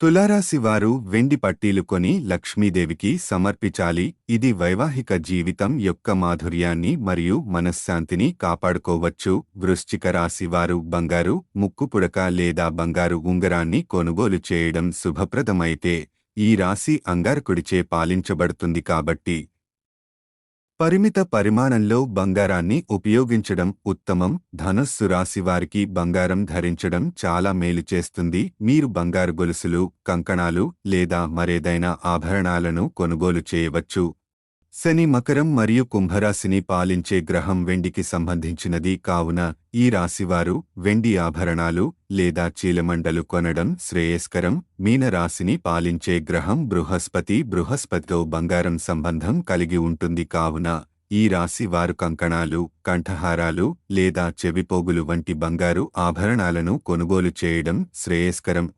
తులారాశివారు వెండి పట్టీలు కొని లక్ష్మీదేవికి సమర్పించాలి. ఇది వైవాహిక జీవితం యొక్క మాధుర్యాన్ని మరియు మనశ్శాంతిని కాపాడుకోవచ్చు. వృశ్చిక రాశివారు బంగారు ముక్కు పుడక లేదా బంగారు ఉంగరాన్ని కొనుగోలు చేయడం శుభప్రదమైతే ఈ రాశి అంగారకుడిచే పాలించబడుతుంది కాబట్టి పరిమిత పరిమాణంలో బంగారాన్ని ఉపయోగించడం ఉత్తమం. ధనస్సు రాశి వారికి బంగారం ధరించడం చాలా మేలు చేస్తుంది. మీరు బంగారు గొలుసులు కంకణాలు లేదా మరేదైనా ఆభరణాలను కొనుగోలు చేయవచ్చు. శని మకరం మరియు కుంభరాశిని పాలించే గ్రహం వెండికి సంబంధించినది కావున ఈ రాశివారు వెండి ఆభరణాలు లేదా చీలమండలు కొనడం శ్రేయస్కరం. మీనరాశిని పాలించే గ్రహం బృహస్పతి బృహస్పతితో బంగారం సంబంధం కలిగి ఉంటుంది కావున ఈ రాశి వారు కంకణాలు కంఠహారాలు లేదా చెవిపోగులు వంటి బంగారు ఆభరణాలను కొనుగోలు చేయడం శ్రేయస్కరం.